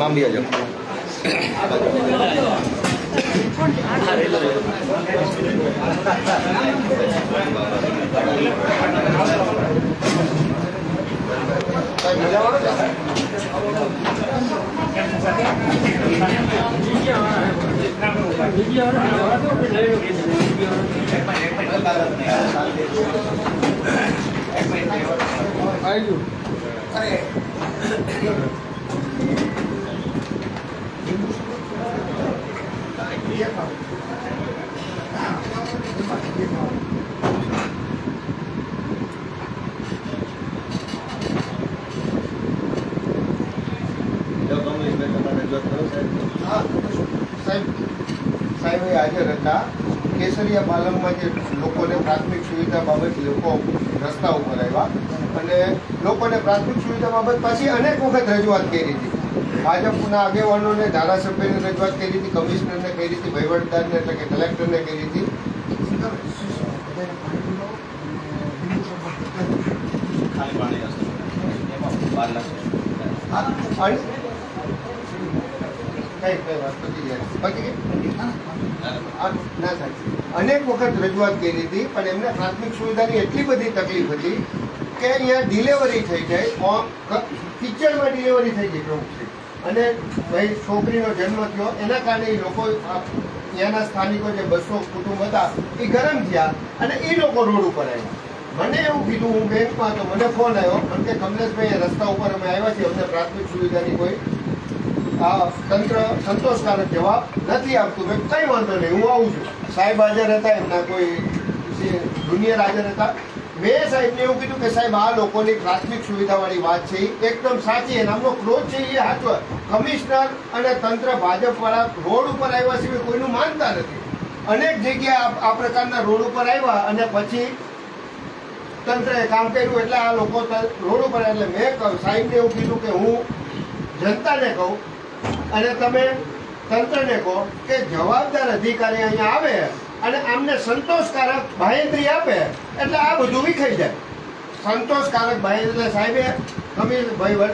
મામબી જાઓ જો કમલેશભાઈ તમારે રજૂઆત કરો સાહેબ એ હાજર હતા કેસરિયા પાલમમાં જે લોકોને પ્રાથમિક સુવિધા બાબત લોકો રસ્તા ઉપર આવ્યા અને લોકોને પ્રાથમિક સુવિધા બાબત પાછી અનેક વખત રજૂઆત કરી હતી. ભાજપના આગેવાનોને ધારાસભ્યને રજૂઆત કરી હતી, કમિશનરને કરી હતી, વહીવટદારને એટલે કે કલેક્ટરને કરી હતી. અનેક વખત રજૂઆત કરી હતી, પણ એમને પ્રાથમિક સુવિધાની એટલી બધી તકલીફ હતી કે અહીંયા ડિલેવરી થઈ જાય, ઓમ- ક- કિચડમાં ડિલિવરી થઈ જાય અને ભાઈ છોકરીનો જન્મ થયો. એના કારણે એ લોકો ત્યાંના સ્થાનિકો જે બસો કુટુંબ હતા, એ ગરમ થયા અને એ લોકો રોડ ઉપર આવ્યા. મને એવું કીધું, હું બેંકમાં તો મને ફોન આવ્યો. મને કે કમલેશભાઈ રસ્તા ઉપર અમે આવ્યા છીએ, અમને પ્રાથમિક સુવિધાની કોઈ તંત્ર સંતોષકારક જવાબ નથી આપતું. મેં કંઈ વાંધો નહીં, હું આવું છું. સાહેબ હાજર હતા, એમના કોઈ જુનિયર હાજર હતા મેં સાહેબને એવું કીધું કે સાહેબ, આ લોકોની પ્રાથમિક સુવિધાવાળી વાત છે. એકદમ સાચી અને આમનો ક્રોધ છે એ સાચો કમિશનર અને તંત્ર ભાજપવાળા રોડ ઉપર આવ્યા સિવાય કોઈનું માનતા નથી. અનેક જગ્યાએ આ- પ્રકારના રોડ ઉપર આવ્યા અને પછી તંત્રએ કામ કર્યું એટલે આ લોકો રોડ ઉપર એટલે મેં સાહેબને એવું કીધું કે હું જનતાને કહું અને તમે તંત્રને કહો કે જવાબદાર અધિકારી અહીંયા આવે. અને આમને સંતોષકારક બાહેંધરી આપે, એટલે આ બધું વિખાઈ જાય. સંતોષકારક બાહેંધરી સાહેબે કમી ભાઈ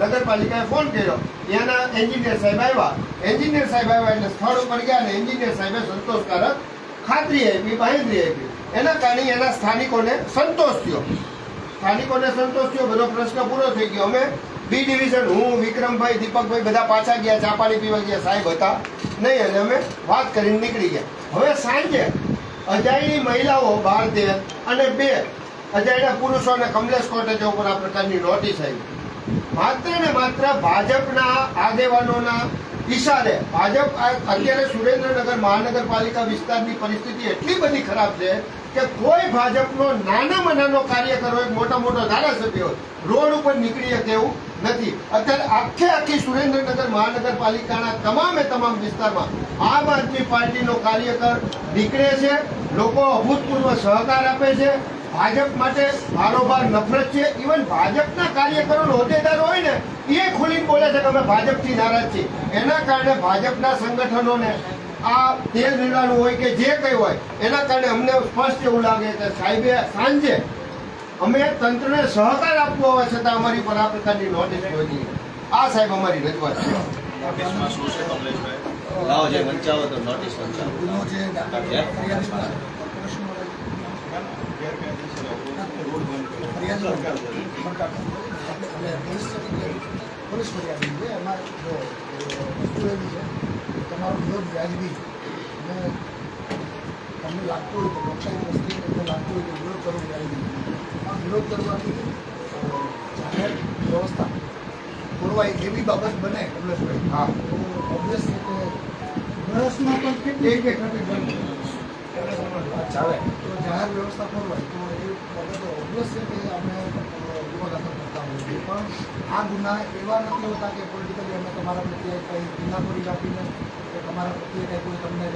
નગરપાલિકાએ ફોન કર્યો. ત્યાંના એન્જિનિયર સાહેબ આવ્યા. એન્જિનિયર સાહેબ આવ્યા એટલે સ્થળ ઉપર ગયા અને એન્જિનિયર સાહેબે સંતોષકારક ખાતરી આપી બાહેંધરી આપી. એના કારણે એના સ્થાનિકોને સંતોષ થયો. સ્થાનિકોને સંતોષ થયો, બધો પ્રશ્ન પૂરો થઈ ગયો. અમે બી ડિવિઝન, હું, વિક્રમભાઈ, દીપકભાઈ બધા પાછા ગયા, ચા પાણી પીવા ગયા, સાહેબ હતા. નહીં અને અમે વાત કરીને નીકળી ગયા. હવે સાંજે અજાયની મહિલાઓ બાર તેર અને બે અજાયણા પુરુષોને કમલેશ કોટેજ ઉપર આ પ્રકારની નોટિસ આવી. માત્ર ને માત્ર ભાજપના આગેવાનોના ઈશારે ભાજપ અત્યારે સુરેન્દ્રનગર મહાનગરપાલિકા વિસ્તારની પરિસ્થિતિ એટલી બધી ખરાબ છે કે કોઈ ભાજપનો નાનામાં નાનો કાર્યકર હોય, મોટા મોટો ધારાસભ્ય હોય, રોડ ઉપર નીકળી શકે એવું નથી. અત્યારે આખે આખી સુરેન્દ્રનગર મહાનગરપાલિકાના તમામે તમામ વિસ્તારમાં આમ આદમી પાર્ટીનો કાર્યકર નીકળે છે, લોકો અભૂતપૂર્વ સહકાર આપે છે. ભાજપ માટે બારોબાર નફરત છે. ઇવન ભાજપના કાર્યકરો હોદ્દેદારો હોય ને, એ ખુલીને બોલે છે કે અમે ભાજપથી નારાજ છીએ. એના કારણે ભાજપના સંગઠનોને આ તેલ રેડાનું હોય કે જે કંઈ હોય એના કારણે અમને સ્પષ્ટ એવું લાગે કે સાહેબે સાંજે અમે તંત્રને સહકાર આપવો હોવા છતાં અમારી પર આ પ્રકારની નોટિસ પહોંચી આ સાહેબ અમારી રજૂઆત છે? ફરિયાદ પોલીસ ફરિયાદ છે. એમાં જો વસ્તુ એવી છે તમારો વિરોધ વ્યાજબી અને તમને લાગતું હોય તો લોકશાહી વસ્તી તમને લાગતું હોય કે વિરોધ કરવો વ્યાજબી આ વિરોધ કરવાથી જાહેર વ્યવસ્થા ખોરવાય એવી બાબત બને કમલેશભાઈ હા. તો ઓબ્વિયસ કે વર્ષમાં પણ કેટલી એક એક ચાલે. તો જાહેર વ્યવસ્થા ખોરવાય. તો એ બાબતો ઓબ્વિયસ છે કે અમે ગુનો દાખલ કરતા છીએ પણ આ ગુના એવા નથી હોતા કે પોલિટિકલી અમે તમારા પ્રત્યે કંઈ ગુનાખોરી રાખીને કે તમારા પ્રત્યે કંઈ કોઈ તમને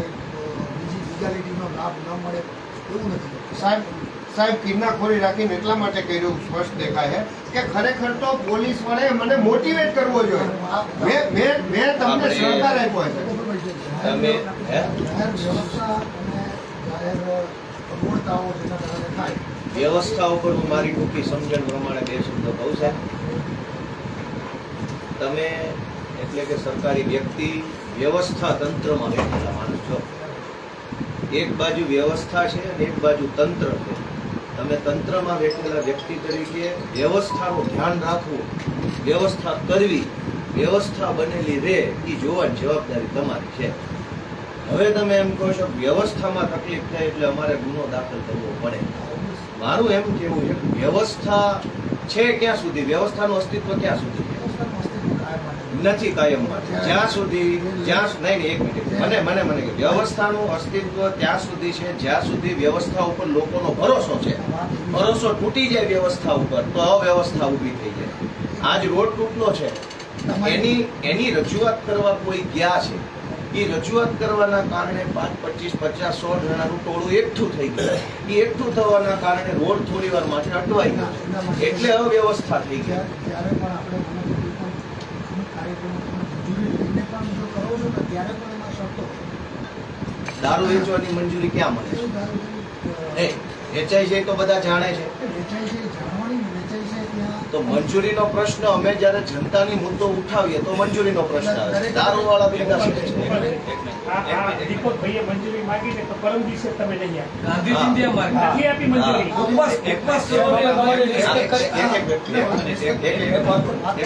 બીજી લીગાલિટીનો લાભ ન મળે એવું નથી. સાહેબ સાહેબ કિન્નાખોરી રાખીને એટલા માટે કર્યું સ્પષ્ટ દેખાય છે કે ખરેખર તો પોલીસ વડે મને મોટિવેટ કરવો જોઈએ મેં મેં તમને સહકાર આપ્યો છે. તમે વ્યવસ્થા અને જાહેર અગવડતાઓ જેના કારણે થાય વ્યવસ્થા ઉપર હું મારી ટૂંકી સમજણ પ્રમાણે બે શબ્દો કહું સાહેબ. તમે એટલે કે સરકારી વ્યક્તિ વ્યવસ્થા તંત્રમાં બેઠેલા માણસ છો. એક બાજુ વ્યવસ્થા છે અને એક બાજુ તંત્ર છે. તમે તંત્રમાં બેઠેલા વ્યક્તિ તરીકે વ્યવસ્થાનું ધ્યાન રાખવું, વ્યવસ્થા કરવી, વ્યવસ્થા બનેલી રહે એ જોવાની જવાબદારી તમારી છે. હવે તમે એમ કહો છો વ્યવસ્થામાં તકલીફ થાય એટલે અમારે ગુનો દાખલ કરવો પડે. મારું એમ કેવું છે વ્યવસ્થા છે ક્યાં સુધી? વ્યવસ્થાનું અસ્તિત્વ ક્યાં સુધી. નથી કાયમ જ્યાં સુધી જ્યાં સુધી નહીં એક મિનિટ. મને મને મને વ્યવસ્થાનું અસ્તિત્વ ત્યાં સુધી છે, જ્યાં સુધી વ્યવસ્થા ઉપર લોકોનો ભરોસો છે. ભરોસો તૂટી જાય વ્યવસ્થા ઉપર, તો અવ્યવસ્થા ઊભી થઈ જાય. આજ રોડ તૂટલો છે. એની એની રજૂઆત કરવા કોઈ ગયા છે? એ રજૂઆત કરવાના કારણે પાંચ પચીસ પચાસ સો જણાનું ટોળું એકઠું થઈ ગયું. એ એકઠું થવાના કારણે રોડ થોડી વાર માટે અટવાઈ ગયો. એટલે અવ્યવસ્થા થઈ ગયા ત્યારે પણ આપણે છો છે. દારૂ વેચવાની મંજૂરી ક્યાં મળે છે? એ વેચાઈ જાય તો બધા જાણે છે વેચાય છે જાણવાની ને વેચાય છે ત્યાં તો મંજૂરીનો પ્રશ્ન અમે જ્યારે જનતાની મુદ્દો ઉઠાવીએ તો મંજૂરીનો પ્રશ્ન આવે છે. દારૂ વાળા ભેગા છે? દીપકભાઈએ મંજૂરી માંગીને તો પરમ દિવસે તમે લઈ આવ્યા. ગાંધી માર્ગ નથી આપી મંજૂરી. એક-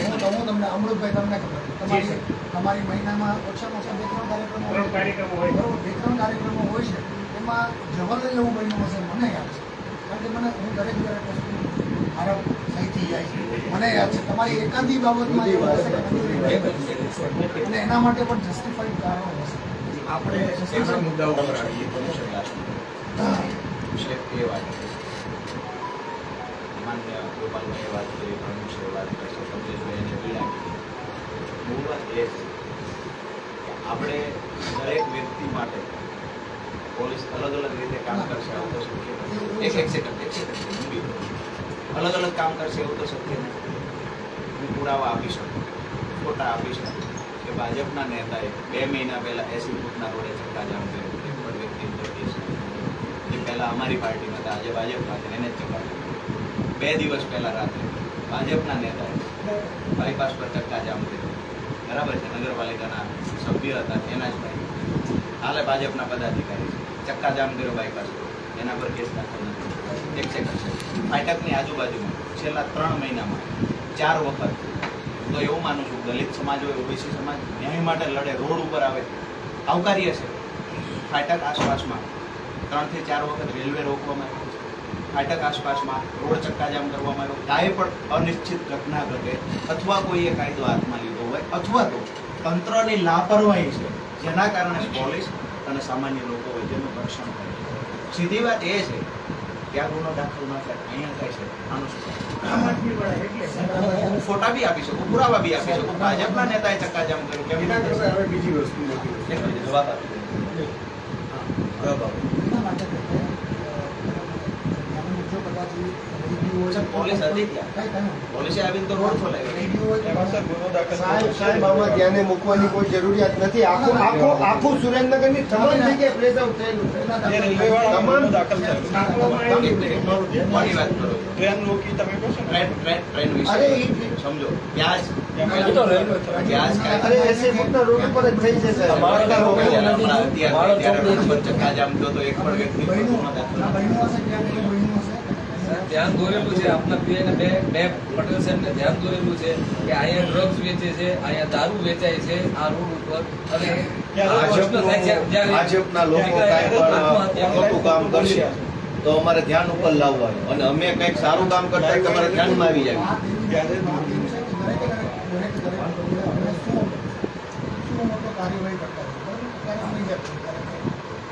હું. તમને અમૃતભાઈ તમને ખબર તમારી તમારી મહિનામાં ઓછામાં ઓછા બે ત્રણ કાર્યક્રમો હોય ત્રણ કાર્યક્રમો હોય. બરોબર? બે ત્રણ કાર્યક્રમો હોય છે. એમાં જબરદસ્ત એવું બન્યું હશે મને યાદ છે. કારણ કે મને હું દરેક દરેક વસ્તુ સહીથી જાય મને યાદ છે તમારી એકાદી બાબતમાં એવું હશે. અને એના માટે પણ જસ્ટિફાઈડ કારણો હશે. આપણે એમના મુદ્દા ઉપર આવીએ છે એ વાત માન્ય ગોપાલભાઈએ વાત કરી પ્રમુખે વાત કરશે કમલેશભાઈ એને પીડા મૂળ વાત એ છે આપણે દરેક વ્યક્તિ માટે પોલીસ અલગ અલગ રીતે કામ કરશે આવું તો શક્ય એક એક સેકન્ડ એક. અલગ અલગ કામ કરશે એવું તો શક્ય નથી. હું પુરાવા આપી શકું, ફોટા આપી શકું કે ભાજપના નેતાએ બે મહિના પહેલાં એસી ફૂટના રોડે ચક્કાજામ કર્યો એક પણ વ્યક્તિ નથી. જે પહેલાં અમારી પાર્ટીમાં હતા, આજે ભાજપમાં છે, એને જ ચક્કાજામ બે દિવસ પહેલાં રાત્રે ભાજપના નેતાએ બાયપાસ પર ચક્કાજામ કર્યો. બરાબર છે, નગરપાલિકાના સભ્ય હતા, એના જ ભાઈ. હાલે ભાજપના પદાધિકારી છે ચક્કાજામ કર્યો બાયપાસ એના પર કેસ દાખલ નથી. એક સેકન્ડ છે ફાટકની આજુબાજુમાં છેલ્લા ત્રણ મહિનામાં ચાર વખત તો એવું માનું છું, દલિત સમાજ હોય, ઓબીસી સમાજ, ન્યાય માટે લડે, રોડ ઉપર આવે, આવકાર્ય છે. ફાટક આસપાસમાં ત્રણથી ચાર વખત રેલવે રોકવામાં આવ્યો ફાટક આસપાસમાં રોડ ચક્કાજામ કરવામાં આવ્યો કાંઈ પણ અનિશ્ચિત ઘટના ઘટે અથવા કોઈએ કાયદો હાથમાં લીધો હોય અથવા તો તંત્રની લાપરવાહી છે, જેના કારણે પોલીસ અને સામાન્ય લોકો વચ્ચેનું ઘર્ષણ થાય સીધી વાત એ છે કે આ ગુનો દાખલ ન થાય અહીંયા થાય છે. આનું શું હું- ફોટા બી આપી શકું પુરાવા બી આપી શકું. ભાજપના નેતાએ ચક્કાજામ કર્યું. થાય? બીજી વસ્તુ જવાબ આપી દો. જવાબ આપો. એના માટે કરીને, અ, જો કદાચ એ રેડિયો હોય સાહેબ, જરૂરિયાત નથી આખું આખું આખું. સમજો ત્યાં જ થઈ વ્યક્તિ ધ્યાન દોરેલું છે. આપના પીએને બે બે પટેલ સાહેબને ધ્યાન દોરેલું છે કે અહીંયા ડ્રગ્સ વેચે છે અહીંયા દારૂ વેચાય છે આ રોડ ઉપર. અને ભાજપના લોકો કાંઈ ખોટું કામ કરશે તો અમારે ધ્યાન ઉપર લાવવાનું. અને અમે કંઈક સારું કામ કરતા તમારે ધ્યાનમાં આવી જાય વાત એવી છે, વાત એવી છે કે દરેકે દરેક- દરેકે દરેક લોકોએ અમે શું શું મોટો કાર્યવાહી કરતા હોય બરાબર? ત્યારે અમે જે કોઈ પણ રીતે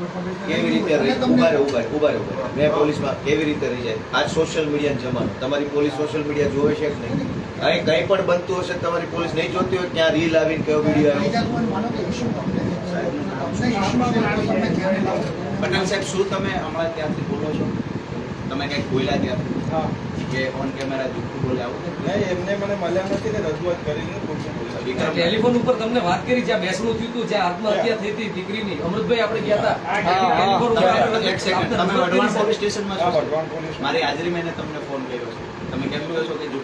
કેવી રીતે રહી? ઊભા રહે ઊભા ઊભા રહે, ઊભા મેં પોલીસમાં કેવી રીતે રહી જાય? આજ સોશિયલ મીડિયાનો જમાનો. તમારી પોલીસ સોશિયલ મીડિયા જોવે છે કે નહીં? અહીં કંઈ પણ બનતું હશે તમારી પોલીસ નહીં જોતી હોય ક્યાં રીલ આવીને કયો વીડિયો આવ્યો. પટેલ સાહેબ શું તમે હમણાં ત્યાંથી બોલો છો? તમે કંઈક બોલ્યા ત્યાંથી હા. કે ઓન કેમેરા જુઠ્ઠું બોલ્યા આવું નહીં એમને મને મળ્યા નથી ને રજૂઆત કરીને ટેલિફોન ઉપર તમને વાત કરી જ્યાં બેસણું થયું હતું જ્યાં આત્મહત્યા થઈ હતી દીકરીની. અમૃતભાઈ આપણે ગયા હા, હતા. હા, હા. ટેલિફોન ઉપર એક સેકન્ડ તમે રજૂઆત પોલીસ છે. સ્ટેશનમાં છો ભગવાન પોલીસ મારી હાજરી મેં તમને ફોન કર્યો છે. તમે કેમ કહો છો કે છે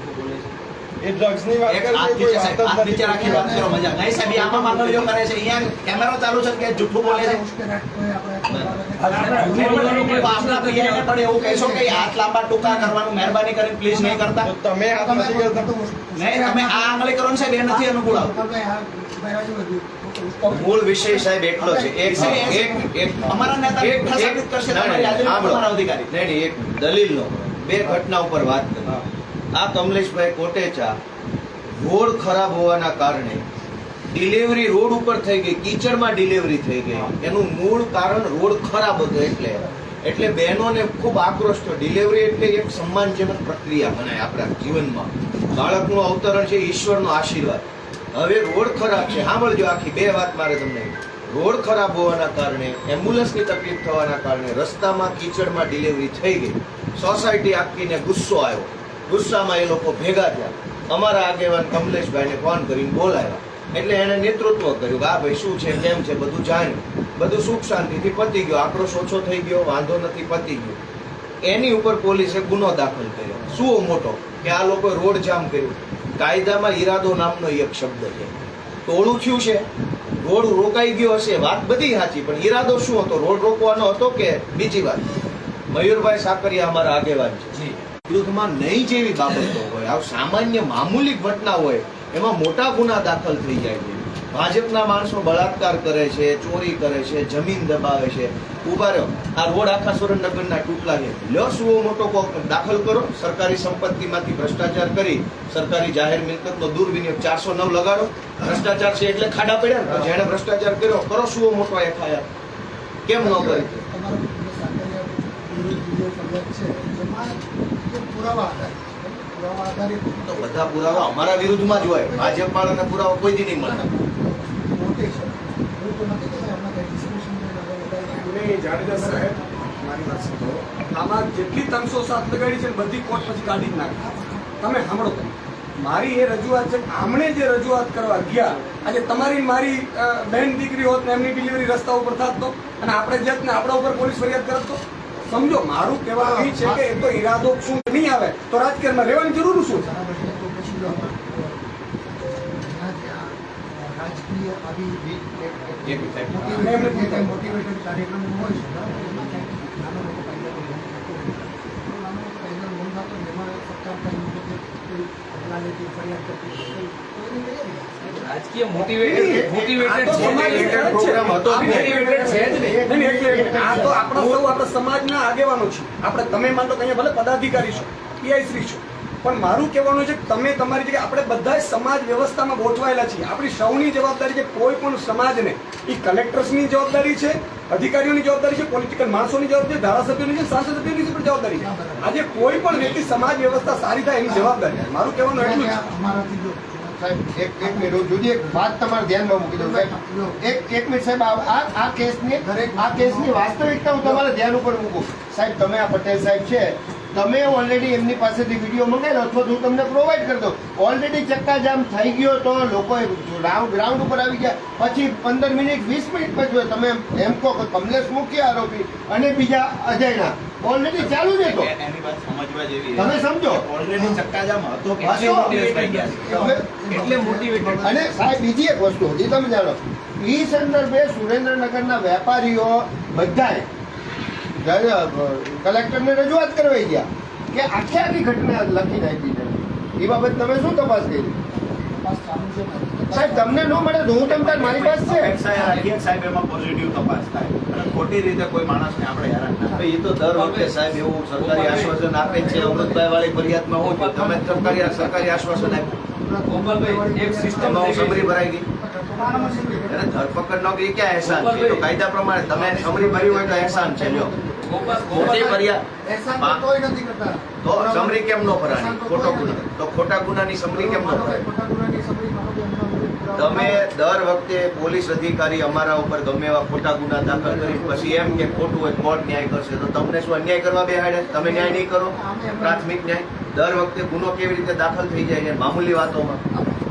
એ વાત કરી છે, કોઈ વાત જ નથી રાખી વાત કરો મજા નહીં સાહેબ આમાં માંગણીઓ કરે છે. અહીંયા કેમેરો ચાલુ છે કે જુઠ્ઠું બોલે છે? ઉશ્કેરાટ કોઈ આપણે કોઈ બાબતે- તો આપના પીઆઈને પણ એવું કહેશો કે હાથ લાંબા ટૂંકા કરવાનું મહેરબાની કરીને પ્લીઝ નહીં કરતા. તમે હાથ નથી કરતા. નહીં તમે આ આંગળી કરો ને સાહેબ એ નથી અનુકૂળ. મૂળ વિષય સાહેબ એટલો છે. એક એક એક અમારા નેતા એક- કરશે તમારી અધિકારી. નહીં, એક દલીલનો. બે ઘટના ઉપર વાત કરી. આ કમલેશભાઈ કોટેચા રોડ ખરાબ હોવાના કારણે ડિલિવરી રોડ ઉપર થઈ ગઈ કીચડમાં ડિલિવરી થઈ ગઈ. એનું મૂળ કારણ રોડ ખરાબ હતો એટલે. એટલે બહેનોને ખૂબ આક્રોશ થયો. ડિલિવરી એટલે એક સન્માનજનક પ્રક્રિયા ગણાય આપણા જીવનમાં. બાળકનું અવતરણ છે ઈશ્વરનો આશીર્વાદ. હવે રોડ ખરાબ છે. સાંભળજો આખી બે વાત મારે તમને. રોડ ખરાબ હોવાના કારણે એમ્બ્યુલન્સની તકલીફ થવાના કારણે રસ્તામાં કીચડમાં ડિલિવરી થઈ ગઈ. સોસાયટી આખીને ગુસ્સો આવ્યો. ગુસ્સામાં એ લોકો ભેગા થયા. અમારા આગેવાન કમલેશભાઈને ફોન કરીને બોલાવ્યા એટલે એણે નેતૃત્વ કર્યું કે આ ભાઈ શું છે, કેમ છે, બધું જાણ્યું. બધું સુખ શાંતિથી પતી ગયો. આક્રોશ ઓછો થઈ ગયો, વાંધો નથી, પતી ગયો. એની ઉપર પોલીસે ગુનો દાખલ કર્યો. શું મોટો, કે આ લોકોએ રોડ જામ કર્યું. કાયદામાં ઈરાદો નામનો એક શબ્દ છે. ટોળું થયું છે? રોડ રોકાઈ ગયો હશે, વાત બધી સાચી, પણ ઈરાદો શું હતો? રોડ રોકવાનો હતો કે બીજી વાત? મયુરભાઈ સાકરિયા અમારા આગેવાન છે. વિરુદ્ધમાં નહીં જેવી બાબતો હોય, આવ સામાન્ય મામૂલી ઘટના હોય, એમાં મોટા ગુના દાખલ થઈ જાય છે. ભાજપના માણસો બળાત્કાર કરે છે, ચોરી કરે છે, જમીન દબાવે છે. ઊભા રહ્યો. આ રોડ આખા સુરેન્દ્રનગરના તૂટલા છે. લ્યો, શું મોટો દાખલ કરો? સરકારી સંપત્તિમાંથી ભ્રષ્ટાચાર કરી, સરકારી જાહેર મિલકતનો દુર્વિનિયોગ ચારસો નવ લગાડો. ભ્રષ્ટાચાર છે એટલે ખાડા પડ્યા જેણે ભ્રષ્ટાચાર કર્યો, કરો શું મોટો એફઆઈઆર કેમ ન કરી તમારો જે સાકરિયા વિરુદ્ધ બીજો ફરિયાદ છે એમાં જે પુરાવા આધારિત. પુરાવા આધારિત. તો બધા પુરાવા અમારા વિરુદ્ધમાં જ હોય. ભાજપ વાળાના પુરાવા કોઈ દી નહીં મળે મોટી છે. એવું તો નથી કે એમના કંઈ distribution ને બધા વધારે નહીં જાડેજા સાહેબ મારી વાત સાંભળો. આમાં જેટલી ત્રણસો સાત લગાડી છે બધી કોર્ટ પછી કાઢી જ નાખી. તમે સાંભળો તમે. મારી એ રજૂઆત છે કે આમણે જે રજૂઆત કરવા ગયા આજે તમારી મારી બહેન દીકરી હોત ને એમની ડિલિવરી રસ્તા ઉપર થાત તો? અને આપણે જત ને આપણા ઉપર પોલીસ ફરિયાદ કરત તો? સમજો, મારું કહેવાનું એ છે કે એ તો ઈરાદો શું નહીં આવે. તો રાજકીયમાં રહેવાની જરૂર શું રાજકીય આવી મોટિવેટેડ કાર્યક્રમો હોય છે ફરિયાદ કરતી. રાજકીય મોટિવેટેડ મોટિવેટેડ છે. પ્રોગ્રામ હતો મોટિવેટેડ છે જ નહીં. એટલે આ તો આપણા સૌ આપણા સમાજના આગેવાનો છે. આપણે તમે માનો કે અહીંયા ભલે પદાધિકારી છો પીઆઈ શ્રી છો. પણ મારું કહેવાનું છે કે તમે તમારી જગ્યાએ આપણે બધા સમાજ વ્યવસ્થામાં ગોઠવાયેલા છીએ. આપણી સૌની જવાબદારી છે કોઈ પણ સમાજને. એ કલેક્ટર્સની જવાબદારી છે અધિકારીઓની જવાબદારી છે પોલિટિકલ માણસોની જવાબદારી ધારાસભ્યોની છે સાંસદ સભ્યોની પણ જવાબદારી છે. આજે કોઈ પણ વ્યક્તિ સમાજ વ્યવસ્થા સારી થાય એની જવાબદારી મારું કહેવાનું એટલું છે. સાહેબ એક એક મિનિટ હું જુદી એક વાત તમારા ધ્યાનમાં મૂકી દઉં સાહેબ. એક એક મિનિટ સાહેબ આ આ- આ કેસની આ કેસની વાસ્તવિકતા હું તમારા ધ્યાન ઉપર મૂકું. સાહેબ તમે આ પટેલ સાહેબ છે તમે ઓલરેડી એમની પાસેથી વીડિયો મંગાવેલો અથવા તો હું તમને પ્રોવાઈડ કરી દઉં. ઓલરેડી ચક્કાજામ થઈ ગયો તો લોકો રાઉન્ડ ગ્રાઉન્ડ ઉપર આવી ગયા. પછી પંદર મિનિટ વીસ મિનિટ પછી તમે એમ- કહો કે કમલેશ મુખ્ય આરોપી અને બીજા અજયના ઓલરેડી ચાલુ જ હતો. તમે સમજો. ઓલરેડી ચક્કાજામ હતો છે. અને સાહેબ બીજી એક વસ્તુ હજી તમે જાણો. એ સંદર્ભે સુરેન્દ્રનગરના વેપારીઓ બધાએ કલેક્ટરને રજૂઆત કરવાઈ ગયા કે આખી આખી ઘટના લખી નાખી છે. એ બાબત તમે શું તપાસ કરી. સાહેબ તમને ન મળે તો હું તમ તાર મારી પાસે છે. સાહેબ એમાં પોઝિટિવ તપાસ થાય. અને ખોટી રીતે કોઈ માણસને આપણે હેરાન ના એ તો દર વખતે સાહેબ એવું સરકારી આશ્વાસન આપે છે. અમૃતભાઈ વાળી ફરિયાદમાં હું છું. તમે સરકારી સરકારી આશ્વાસન આપ્યું. ગોપાલભાઈ એક સિસ્ટમ હું સમરી ભરાઈ ગઈ. ધરપકડ નો કે ક્યાં એહસાન છે? તો કાયદા પ્રમાણે તમે સમરી ભરી હોય તો એહસાન છે તો સમરી કેમ નો ખોટો ગુનો. તો ખોટા ગુનાની સમરી કેમ નો ભરાય? તમે દર વખતે પોલીસ અધિકારી અમારા ઉપર ગમે એવા ખોટા ગુના દાખલ કરી પછી એમ કે ખોટું હોય કોર્ટ ન્યાય કરશે. તો તમને શું અન્યાય કરવા બેહાડે? તમે ન્યાય નહીં કરો? પ્રાથમિક ન્યાય? દર વખતે ગુનો કેવી રીતે દાખલ થઈ જાય છે? મામૂલી વાતોમાં?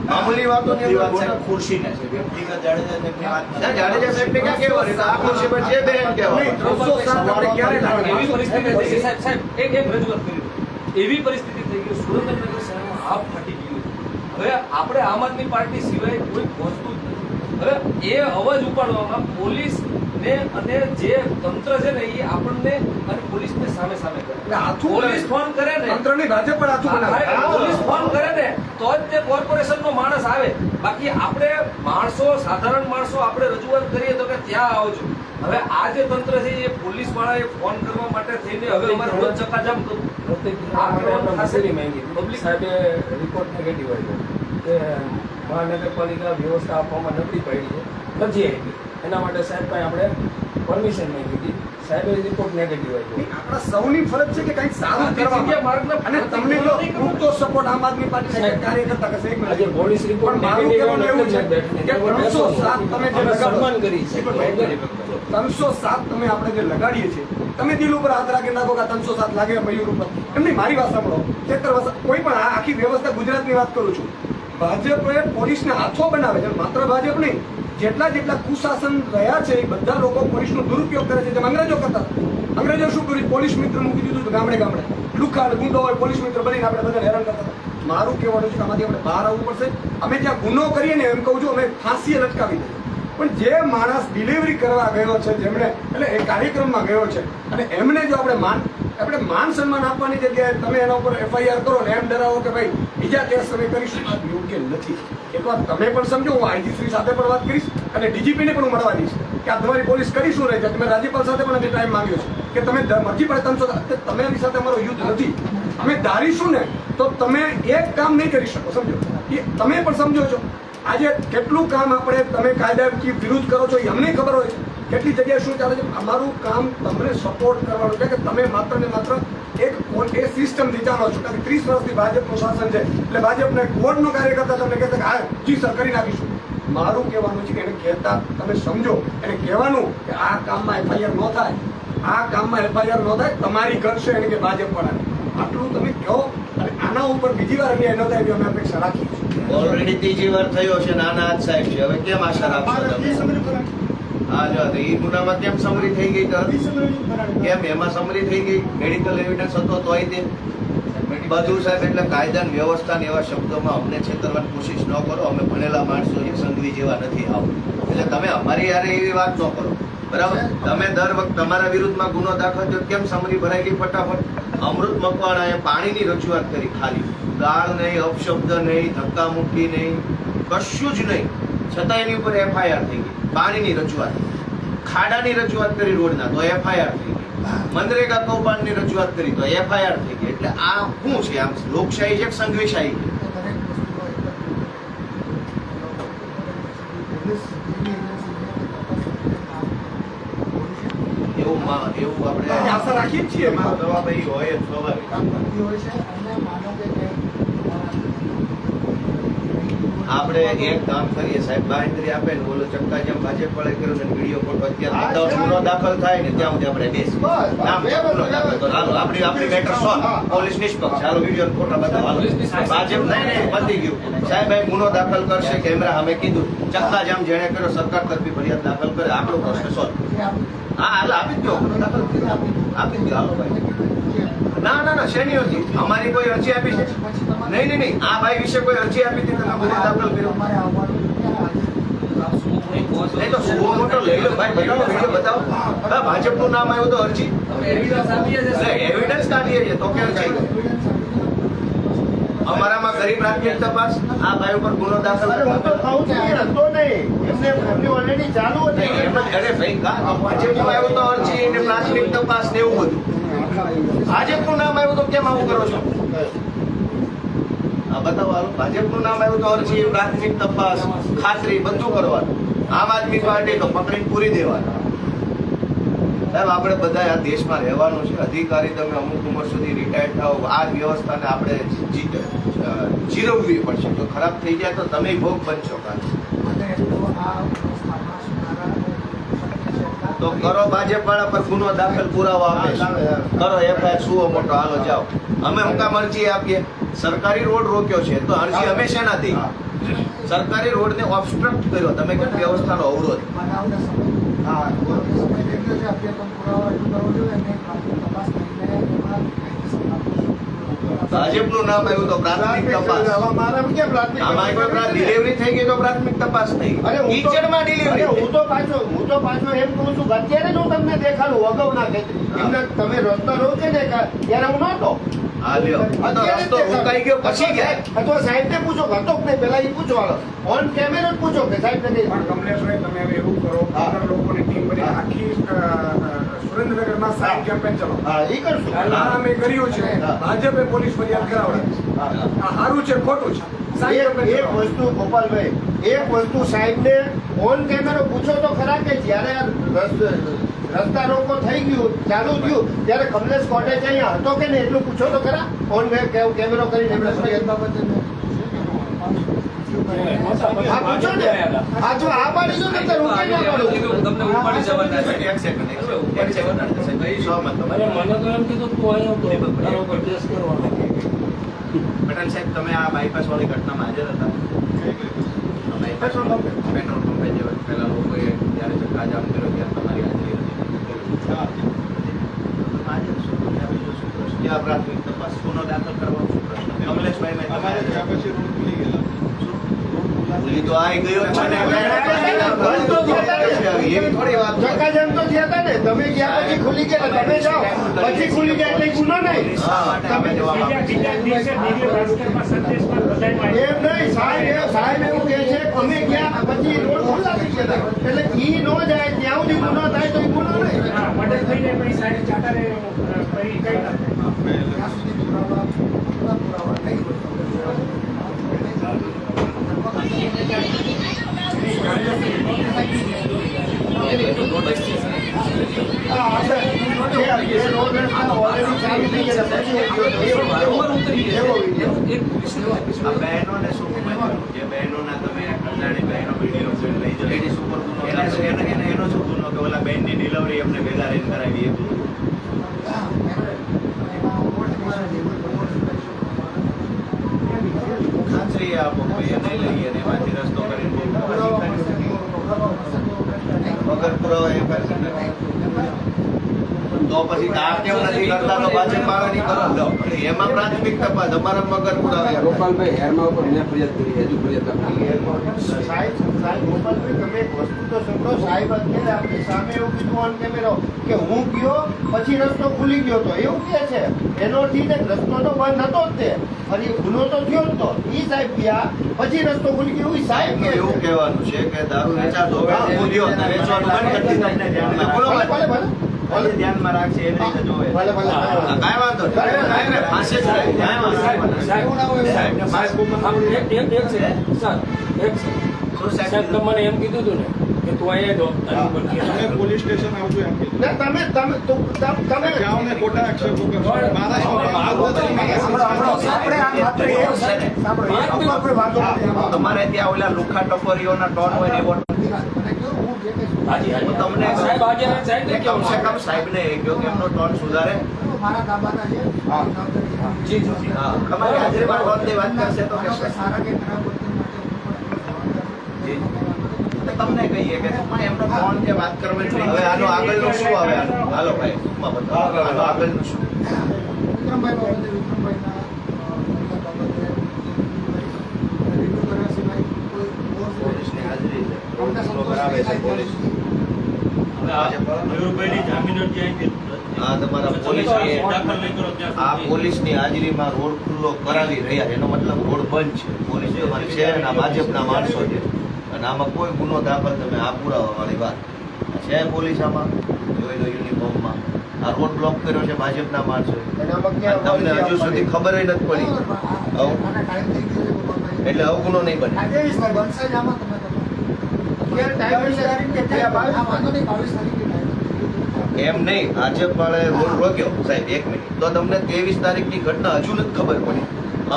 મામૂલી વાતો ની અંદર વાત સાહેબ ખુરશીને છે વ્યક્તિગત જાડેજા સાહેબની વાત નથી. જાડેજા સાહેબ ને ક્યાં કહેવાનું? આ ખુરશી પર જે બેન કહેવાનું. ત્રણસો સાત આપણે ક્યારે લાગી? એવી પરિસ્થિતિ થઈ ગઈ સાહેબ સાહેબ એક એક રજૂઆત કરી એવી પરિસ્થિતિ થઈ ગઈ સુરેન્દ્રનગર શહેરમાં હાફ ફાટી ગયું હવે આપણે આમ આદમી પાર્ટી સિવાય કોઈ પહોંચતું જ નથી હવે એ અવાજ ઉપાડવામાં પોલીસ ને અને જે તંત્ર છે ને એ આપણને અને પોલીસને સામે સામે કરે. આથું પોલીસ ફોન કરે ને. તંત્રની ભાજપ પણ આથું બનાવે. પોલીસ ફોન કરે ને તો જ તે કોર્પોરેશનનો માણસ આવે. બાકી આપણે માણસો સાધારણ માણસો આપણે રજૂઆત કરીએ તો કે ત્યાં આવજો હવે આ જે તંત્ર છે એ પોલીસ વાળાએ ફોન કરવા માટે થઈને હવે અમારે રોજ ચકાજામ કરવું થશે નહીં. પબ્લિક સાહેબે રિપોર્ટ નેગેટિવ આવ્યો કે મહાનગરપાલિકા વ્યવસ્થા આપવામાં નબળી પડી. છે નથી આવી. એના માટે સાહેબ કાંઈ આપણે પરમિશન નહીં હતી સાહેબે રિપોર્ટ નેગેટિવ આવ્યો આપણા સૌની ફરજ છે કે કંઈક સારું કરવા માર્ગને અને તમને જો પૂરતો સપોર્ટ આમ આદમી પાર્ટી સાહેબ કાર્યકર્તા કહેશે એક આજે પોલીસ રિપોર્ટ મારું કહેવાનું એવું છે કે ત્રણસો સાત તમે જે સન્માન કરી છે. ત્રણસો સાત તમે આપણે જે લગાડીએ છીએ તમે દિલ ઉપર હાથ રાખી નાખો કે ત્રણસો સાત લાગે મયુર ઉપર. નહીં મારી વાત સાંભળો. તેતર વસ- કોઈ પણ આખી વ્યવસ્થા ગુજરાતની વાત કરું છું. ભાજપે પોલીસને હાથો બનાવે છે માત્ર ભાજપ નહીં. જેટલા જેટલા કુશાસન રહ્યા છે, એ બધા લોકો પોલીસનો દુરુપયોગ કરે છે. જેમ અંગ્રેજો કરતા. અંગ્રેજો શું કર્યું? પોલીસ મિત્ર મૂકી દીધું ગામડે ગામડે. લુખા અને ગુંડો હોય, પોલીસ મિત્ર બનીને આપણે બધાને હેરાન કરતા મારું કહેવાનું છે કે આમાંથી આપણે બહાર આવવું પડશે. અમે જ્યાં ગુનો કરીએ ને એમ કહું છું, અમે ફાંસીએ લટકાવી દઈએ. પણ જે માણસ ડિલિવરી કરવા ગયો છે, જેમણે, એટલે એ કાર્યક્રમમાં ગયો છે, અને એમને જો આપણે માન આપણે માન સન્માન આપવાની જગ્યાએ તમે એના ઉપર એફઆઈઆર કરો ને એમ ડરાવો કે ભાઈ બીજા ટેસ્ટ અમે કરીશું. આ યોગ્ય નથી. એક વાત તમે પણ સમજો, હું આઈજી શ્રી સાથે પણ વાત કરીશ અને ડીજીપીને પણ હું મળવા દઈશ કે આ તમારી પોલીસ કરી શું રહી છે? તમે રાજ્યપાલ સાથે પણ અમે ટાઈમ માંગ્યો છે કે તમે મરજી પડે તમે એની સાથે અમારો યુદ્ધ નથી. અમે ધારીશું ને તો તમે એક કામ નહીં કરી શકો, સમજો. એ તમે પણ સમજો છો. આજે કેટલું કામ આપણે તમે કાયદા વિરુદ્ધ કરો છો એ અમને ખબર હોય છે. કેટલી જગ્યાએ શું ચાલે છે? અમારું કામ તમને સપોર્ટ કરવાનું છે કે તમે માત્ર ને માત્ર એક એ સિસ્ટમથી ચાલો છો. કારણ કે ત્રીસ વર્ષથી ભાજપનું શાસન છે. એટલે ભાજપને વોર્ડનો કાર્યકર્તા તમને કહેતા કે હા જી સર કરી નાખીશું. મારું કહેવાનું છે કે એને કહેતા તમે સમજો. એને કહેવાનું કે આ કામમાં એફઆઈઆર ન થાય. આ કામમાં એફઆઈઆર ન થાય. તમારી કરશે એને કે ભાજપ પણ આટલું તમે કહો અને આના ઉપર બીજી વાર અન્યાય ન થાય એવી અમે અપેક્ષા રાખીએ ઓલરેડી ત્રીજી વાર થયો છે નાના હાથ સાહેબ છે. હવે કેમ આશા રાખશો હા જો ઈ ગુનામાં કેમ સમરી થઈ ગઈ કેમ? એમાં સમરી થઈ ગઈ? મેડિકલ એવિડન્સ હતો તોય તે. બધું સાહેબ એટલે કાયદા વ્યવસ્થા એવા શબ્દોમાં અમને છેતરવાની કોશિશ ન કરો. અમે ભણેલા માણસો એ સંઘવી જેવા નથી આવો એટલે તમે અમારી યારે એવી વાત ન કરો. બરાબર? તમે દર વખત તમારા વિરુદ્ધમાં ગુનો દાખલ થયો કેમ સમરી ભરાઈ ગઈ ફટાફટ? અમૃત મકવાણાએ પાણીની રજૂઆત કરી ખાલી. ગાળ નહીં અપશબ્દ નહીં ધક્કા મુક્કી નહીં કશું જ નહીં. છતાં એની ઉપર એફઆઈઆર થઈ ગઈ. પાણીની રજૂઆત ખાડાની રજૂઆત કરી રોડના તો એફઆઈઆર થઈ ગઈ. મનરેગા કૌભાંડની રજૂઆત કરી તો એફઆઈઆર થઈ ગઈ. એટલે આ શું છે? આમ લોકશાહી છે કે સંઘવીશાહી છે. એવું આપણે આશા રાખીએ છીએ દવા ભાઈ હોય સ્વાભાવિક કામ કરતી. હોય છે અને માનો કે કંઈ આપણે એક કામ કરીએ સાહેબ બાંહેધરી આપે ને બોલો ચક્કા જેમ ભાજપ વાળે કર્યું ને વીડિયો ફોટો અત્યારે દસ ગુનો દાખલ થાય ને ત્યાં સુધી આપણે બેસ. હાલો આપણી આપણી મેટર સોલ્વ. પોલીસ નિષ્પક્ષ. ચાલો વીડિયો ફોટો બતાવો હાલો. પોલીસ નિષ્પક્ષ. ભાજપ નહીં નહીં. પતી ગયું. સાહેબ એ ગુનો દાખલ કરશે કેમેરા અમે કીધું. ચક્કા જામ જેણે કર્યો સરકાર તરફી ફરિયાદ દાખલ કરે. આપણો પ્રશ્ન સોલ્વ. હા હાલ આપી દો. ગુનો દાખલ આપી. દો. હાલો ભાઈ. ના ના ના શેની હતી અમારી કોઈ અરજી આપી છે? નહીં નહીં નહીં. આ ભાઈ વિશે કોઈ અરજી આપી હતી તમે ગુનો દાખલ કર્યો. નહીં તો સુવો મોટો લઈ લો. ભાઈ બતાવો વીડિયો બતાવો. હા ભાજપનું નામ આવ્યું તો અરજી? એવિડન્સ આપીએ છીએ એટલે સાહેબ. એવિડન્સ કાઢીએ છીએ તો કે અરજી? અમારામાં ગરીબ પ્રાથમિક તપાસ આ ભાઈ ઉપર ગુનો દાખલ અરે તો ખાઉં છું એ રસ્તો નહીં. એમને એમની ઓલરેડી ચાલુ હતી અરે ભાઈ ભાજપનું આવ્યું તો અરજી ને પ્રાથમિક તપાસ ને એવું બધું. ભાજપનું નામ આવ્યું તો કેમ આવું કરો છો? આ બતાવો હાલો ભાજપનું નામ આવ્યું તો અરજી પ્રાથમિક તપાસ ખાતરી બધું કરવાનું. આમ આદમી પાર્ટી તો પકડીને પૂરી દેવાનું. સાહેબ આપણે બધા આ દેશમાં રહેવાનું છે. અધિકારી તમે અમુક ઉંમર સુધી રિટાયર્ડ થાવ આ વ્યવસ્થાને આપણે જીરવવી પડશે. તો ખરાબ થઈ જાય તો તમે ભોગ બનશો તો કરો ભાજપ વાળા પર ગુનો દાખલ પુરાવો આપે. કરો એફઆઈઆર સુવો મોટો. હાલો જાઓ. અમે હું કામ અરજી આપીએ? સરકારી રોડ રોક્યો છે તો અરજી અમે શેનાથી? સરકારી રોડને ઓબસ્ટ્રક્ટ કર્યો. તમે કેમ વ્યવસ્થાનો અવરોધ. ભાજપનું નામ આવ્યું તો પ્રાથમિક તપાસ. હવે મારામાં ક્યાં પ્રાથમિક આમાં ડિલિવરી થઈ ગઈ તો પ્રાથમિક તપાસ નહીં. અરે હું તો- કિચડમાં ડિલિવરી હું તો પાછો હું તો પાછો એમ કહું છું અત્યારે જ હું તમને દેખાડું અગાઉ ના કહેતી એમને તમે રસ્તા રહો છે ને ત્યારે હું નહોતો કે સાહેબ ને પણ કમલેશભાઈ તમે હવે એવું કરો હા. પંદર લોકોની ટીમ બની આખી અ, અ, કેમ્પેન ચલો. હા એ કરશું. અમે કર્યું છે. ભાજપે પોલીસ ફરિયાદ કરાવડે. આ સારું છે ખોટું છે. એક. વસ્તુ ગોપાલભાઈ એક વસ્તુ સાહેબને ઓન કેમેરો પૂછો તો ખરા કે જ્યારે આ રસ્તા રોકો થઈ ગયું ચાલુ થયું ત્યારે કમલેશ કોટેજ અહીંયા હતો કે નહીં એટલું પૂછો તો ખરા? ઓન કેમેરો કરીને એમણે ફરિયાદ બાબતે પૂછો ને. હા જો આ પાડી દો ને તો રોકે ના પાડું. કીધું તમને ઉપાડી જવાના છે. એક સેકન્ડ એક મને તો એમ કીધું તું તો ટેસ્ટ કરવાનો. પટેલ સાહેબ તમે આ બાયપાસ વાળી ઘટનામાં હાજર હતા? બાયપાસ પેટ્રોલ પંપે જે પેલા લોકોએ જ્યારે ચક્કાજામ કર્યો ત્યારે તમે ગયા પછી ખુલી ગયા તમે જાઓ પછી ખુલી ગયા સાહેબ એવું કહે છે, અમે ગયા પછી રોડ ખુલ્લા થઈ ગયા એટલે ઈ નો જાય ત્યાં સુધી ગુનો થાય તો ગુનો નહીં હા, મર્ડર થઈ જાય પછી સાઈડ ચાટારે પછી કઈ ના પુરાવા પુરાવા નહીં ચાલુ થઈ ગયા. પછી એક વારંવાર ઉતરી એવો જાય. વીડિયો. એક પોલીસને એવો આપીશું. આ બહેનોને શું સમજવાનું? જે બહેનોના તમે અજાણી બહેનો વીડિયો જોઈને લઈ જાઓ. લેડીઝ ઉપર ગુનો એનો એનો- એનો એનો શું ગુનો કે ઓલા બેનની વેલા ભેગા કરાવી એ ગુનો? ખાતરી આપો ભાઈ એને લઈએ અને એમાંથી રસ્તો કરીને બહુ વગર પુરાવા એ પાસે તો પછી આ નથી કરતા તો ભાજપ વાળાની કરો એમાં પ્રાથમિક તપાસ અમારા મગર પુરાવા. ગોપાલભાઈ હેરમાં ઉપર મેં ફરિયાદ કરી હજુ ફરિયાદ સાહેબ સાહેબ ગોપાલભાઈ તમે એક વસ્તુ તો સમજો સાહેબ અત્યારે આપણી સામે એવું કીધું ઓન કેમેરો કે હું ગયો પછી રસ્તો ખુલી ગયો તો એવું કે છે. એનો રસ્તો તો બંધ હતો જ તે. ફરી ગુનો તો થયો જ તો. ઈ સાહેબ ગયા પછી રસ્તો ખુલી ગયો ઈ સાહેબ કે એવું કહેવાનું છે કે દારૂ વેચાતો વેચવાનું બંધ કરી દીધું. બોલો ભલે ધ્યાનમાં રાખશે એવી રીતે જોવે. ભલે ભલે કાંઈ વાંધો નહીં. નહીં. સાહેબ, એક એક એક સેકન્ડ સર એક છે સાહેબ? તમને એમ કીધું હતું ને કે તું અહીંયા તમે પોલીસ સ્ટેશન આવજો એમ કીધું. ના તમે તમે તમે જાઓ ને ખોટા આક્ષેપો કરશો. મારા આપણે આ માત્ર એક સાંભળો, એક બી આપણે વાંધો નથી. તમારે ત્યાં ઓલા લુખા ટકોરીઓના ટોન હોય ને હું તમને સાહેબ આજે સાહેબ ને કમ સે કેવું કમ સાહેબને એ કહ્યો કે એમનો ટોન સુધારે મારા ગાબાના છે જી જી જી હા તમારી હાજરીમાં ટોનથી વાત કરશે તો કહેશે સારા કે ખરાબ વર્તન માટે તો તમને કહીએ કે પણ એમનો ટોન જે વાત કરવાની હવે આનો આગળનું શું આવે આનું? હાલો ભાઈ ટૂંકમાં બતાવો. આનો આગળનું શું વિક્રમભાઈ બાબતે વિક્રમભાઈના અ, બાબતે રિવ્યુ કર્યા સિવાય કોઈ ઓર પોલીસની હાજરી છે અમને રોડ આ તમારા આ પોલીસની હાજરીમાં રોડ ખુલ્લો કરાવી રહ્યા એનો મતલબ રોડ બંધ છે. પોલીસ તમારી શહેરના ભાજપના માણસો છે. અને આમાં કોઈ ગુનો દાખલ તમે આ પુરાવા વાળી વાત છે પોલીસ આમાં? જોઈ લો યુનિફોર્મમાં. આ રોડ બ્લોક કર્યો છે ભાજપના માણસો. અને આમાં ક્યાં તમને હજુ સુધી ખબર નથી પડી. એટલે આવો ગુનો નહીં બને. એમ નહીં ભાજપ વાળાએ રોડ રોક્યો સાહેબ એક મિનિટ. તો તમને ત્રેવીસ તારીખની ઘટના હજુ નથી ખબર પડી.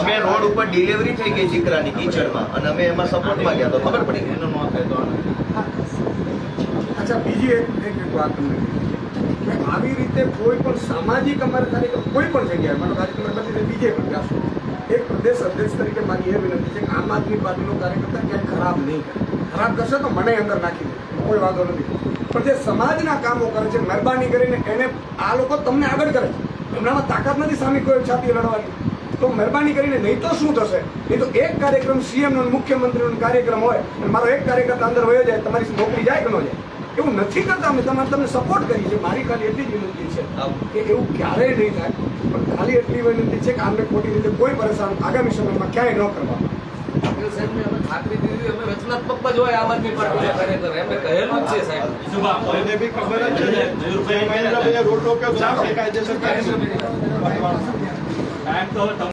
અમે રોડ ઉપર ડિલિવરી થઈ ગઈ ચીકરાની કીચડમાં અને અમે એમાં સપોર્ટમાં ગયા તો ખબર પડી. એનો ન થાય અચ્છા બીજી એક એક વાત આવી રીતે કોઈ પણ સામાજિક અમારે કાર્યક્રમ કોઈ પણ જગ્યાએ મારો કાર્યક્રમ બીજે પણ અધ્યક્ષ તરીકે મારી એ વિનંતી છે કે આમ આદમી પાર્ટીનો કાર્યકર્તા ક્યાંય ખરાબ નહીં કરે. ખરાબ કરશે તો મને અંદર નાખી દે. કોઈ વાંધો નથી. પણ જે સમાજના કામો કરે છે મહેરબાની કરીને એને આ લોકો તમને આગળ કરે છે. એમનામાં તાકાત નથી સામે કોઈ છાતી લડવાની. તો મહેરબાની કરીને નહીં તો શું થશે? એ તો એક કાર્યક્રમ સીએમનો મુખ્યમંત્રીનો કાર્યક્રમ હોય અને મારો એક કાર્યકર્તા અંદર વયો જાય તમારી નોકરી જાય કે ન જાય? એવું નથી કરતા અમે. તમારે તમને સપોર્ટ કરીએ છીએ મારી ખાલી એટલી જ વિનંતી છે કે એવું ક્યારેય નહીં થાય. મારી એટલી વિનંતી છે કે આમને ખોટી રીતે કોઈ પરેશાન આગામી સમયમાં ક્યાંય ન કરવા. રોડ રોક્યો કાયદેસર ટાઈમ તો